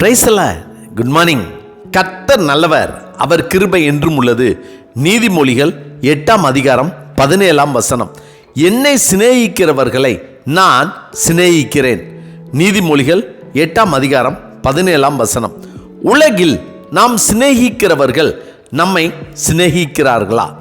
பிரைசல good morning கத்தர் நல்லவர். அவர் கிருபை என்றும் உள்ளது. நீதிமொழிகள் எட்டாம் அதிகாரம் பதினேழாம் வசனம். என்னை சிநேகிக்கிறவர்களை நான் சிநேகிக்கிறேன். நீதிமொழிகள் எட்டாம் அதிகாரம் பதினேழாம் வசனம். உலகில் நாம் சிநேகிக்கிறவர்கள் நம்மை சிநேகிக்கிறார்களா?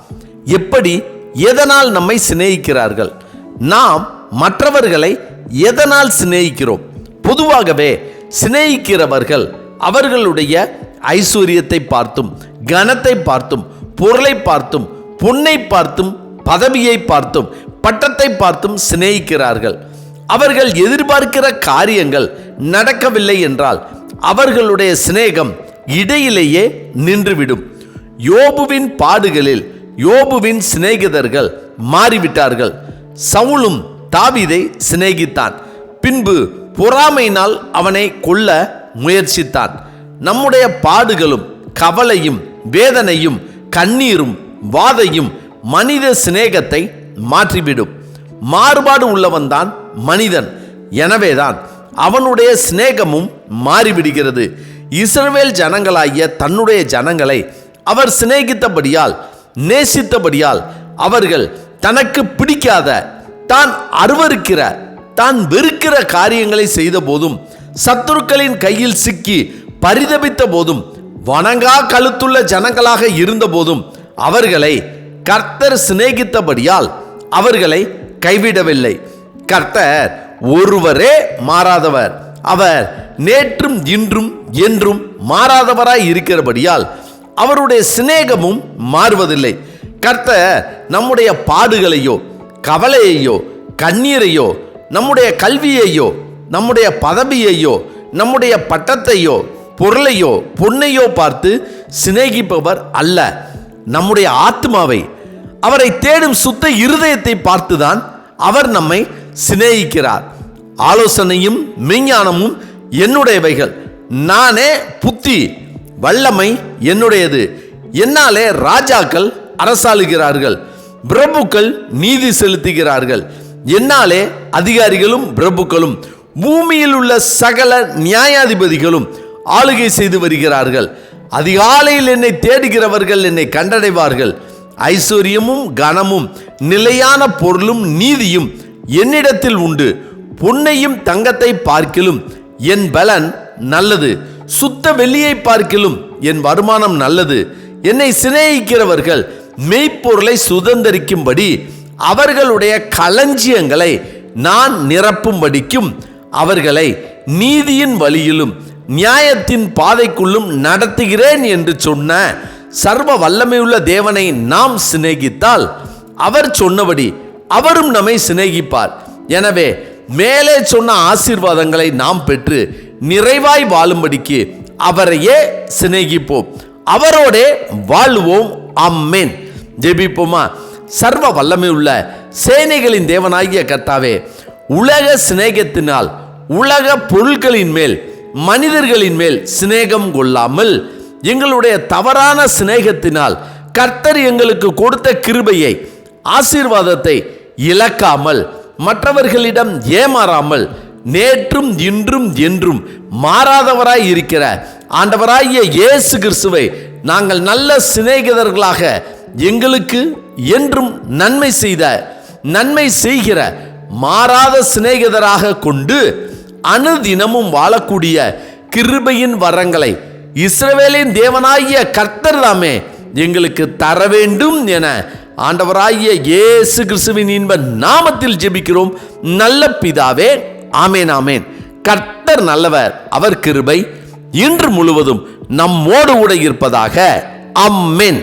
எப்படி எதனால் நம்மை சிநேகிக்கிறார்கள்? நாம் மற்றவர்களை எதனால் சிநேகிக்கிறோம்? பொதுவாகவே சிநேகிக்கிறவர்கள் அவர்களுடைய ஐஸ்வர்யத்தை பார்த்தும் கனத்தை பார்த்தும் பொருளை பார்த்தும் பொன்னை பார்த்தும் பதவியை பார்த்தும் பட்டத்தை பார்த்தும் சிநேகிக்கிறார்கள். அவர்கள் எதிர்பார்க்கிற காரியங்கள் நடக்கவில்லை என்றால் அவர்களுடைய சிநேகம் இடையிலேயே நின்றுவிடும். யோபுவின் பாடுகளில் யோபுவின் சிநேகிதர்கள் மாறிவிட்டார்கள். சவுலும் தாவீதை சிநேகித்தான். பின்பு பொறாமையினால் அவனை கொல்ல முயற்சித்தான். நம்முடைய பாடுகளும் கவலையும் வேதனையும் கண்ணீரும் வாதையும் மனித சிநேகத்தை மாற்றிவிடும். மாறுபாடு உள்ளவன்தான் மனிதன். எனவேதான் அவனுடைய சிநேகமும் மாறிவிடுகிறது. இஸ்ரவேல் ஜனங்களாகிய தன்னுடைய ஜனங்களை அவர் சிநேகித்தபடியால் நேசித்தபடியால் அவர்கள் தனக்கு பிடிக்காத தான் அருவருக்கிற தான் வெறுக்கிற காரியங்களை செய்த போதும் சத்துருக்களின் கையில் சிக்கி பரிதபித்த போதும் வணங்கா கழுத்துள்ள ஜனங்களாக இருந்த போதும் அவர்களை கர்த்தர் சிநேகித்தபடியால் அவர்களை கைவிடவில்லை. கர்த்தர் ஒருவரே மாறாதவர். அவர் நேற்றும் இன்றும் என்றும் மாறாதவராய் இருக்கிறபடியால் அவருடைய சிநேகமும் மாறுவதில்லை. கர்த்தர் நம்முடைய பாடுகளையோ கவலையையோ கண்ணீரையோ நம்முடைய கல்வியையோ நம்முடைய பதவியையோ நம்முடைய பட்டத்தையோ பொருளையோ பொன்னையோ பார்த்து சிநேகிப்பவர் அல்ல. நம்முடைய ஆத்மாவை அவரை தேடும் சுத்த இருதயத்தை பார்த்துதான் அவர் நம்மை சிநேகிக்கிறார். ஆலோசனையும் மெஞ்ஞானமும் என்னுடையவைகள். நானே புத்தி வல்லமை என்னுடையது. என்னாலே ராஜாக்கள் அரசாளுகிறார்கள். பிரபுக்கள் நீதி செலுத்துகிறார்கள். என்னாலே அதிகாரிகளும் பிரபுக்களும் பூமியில் உள்ள சகல நியாயாதிபதிகளும் ஆளுகை செய்து வருகிறார்கள். அதிகாலையில் என்னை தேடுகிறவர்கள் என்னை கண்டடைவார்கள். ஐஸ்வர்யமும் கனமும் நிலையான பொருளும் நீதியும் என்னிடத்தில் உண்டு. பொன்னையும் தங்கத்தை பார்க்கிலும் என் பலன் நல்லது. சுத்த வெள்ளியை பார்க்கிலும் என் வருமானம் நல்லது. என்னை சிநேகிக்கிறவர்கள் மெய்ப்பொருளை சுதந்தரிக்கும்படி அவர்களுடைய களஞ்சியங்களை நான் நிரப்பும்படிக்கும் அவர்களை நீதியின் வழியிலும் நியாயத்தின் பாதைக்குள்ளும் நடத்துகிறேன் என்று சொன்ன சர்வ வல்லமையுள்ள தேவனை நாம் சிநேகித்தால் அவர் சொன்னபடி அவரும் நம்மை சிநேகிப்பார். எனவே மேலே சொன்ன ஆசீர்வாதங்களை நாம் பெற்று நிறைவாய் வாழும்படிக்கு அவரையே சிநேகிப்போம். அவரோடே வாழ்வோம். அம்மேன் ஜெபிப்போமா? சர்வ வல்லமை உள்ள சேனைகளின் தேவனாகிய கர்த்தாவே உலக சிநேகத்தினால் உலக பொருட்களின் மேல் மனிதர்களின் மேல் சிநேகம் கொள்ளாமல் எங்களுடைய தவறான சிநேகத்தினால் கர்த்தர் எங்களுக்கு கொடுத்த கிருபையை ஆசீர்வாதத்தை இழக்காமல் மற்றவர்களிடம் ஏமாறாமல் நேற்றும் இன்றும் என்றும் மாறாதவராய் இருக்கிற ஆண்டவராகிய இயேசு கிறிஸ்துவை நாங்கள் நல்ல சிநேகிதர்களாக எங்களுக்கு என்றும் நன்மை செய்த நன்மை செய்கிற மாறாத சிநேகிதராக கொண்டு அனுதினமும் வாழக்கூடிய கிருபையின் வரங்களை இஸ்ரவேலின் தேவனாகிய கர்த்தர் தாமே எங்களுக்கு தர வேண்டும் என ஆண்டவராகிய இயேசு கிறிஸ்துவின் இன்ப நாமத்தில் ஜெபிக்கிறோம். நல்ல பிதாவே ஆமேன் ஆமேன். கர்த்தர் நல்லவர் அவர் கிருபை இன்று முழுவதும் நம்மோடு கூட இருப்பதாக அம்மேன்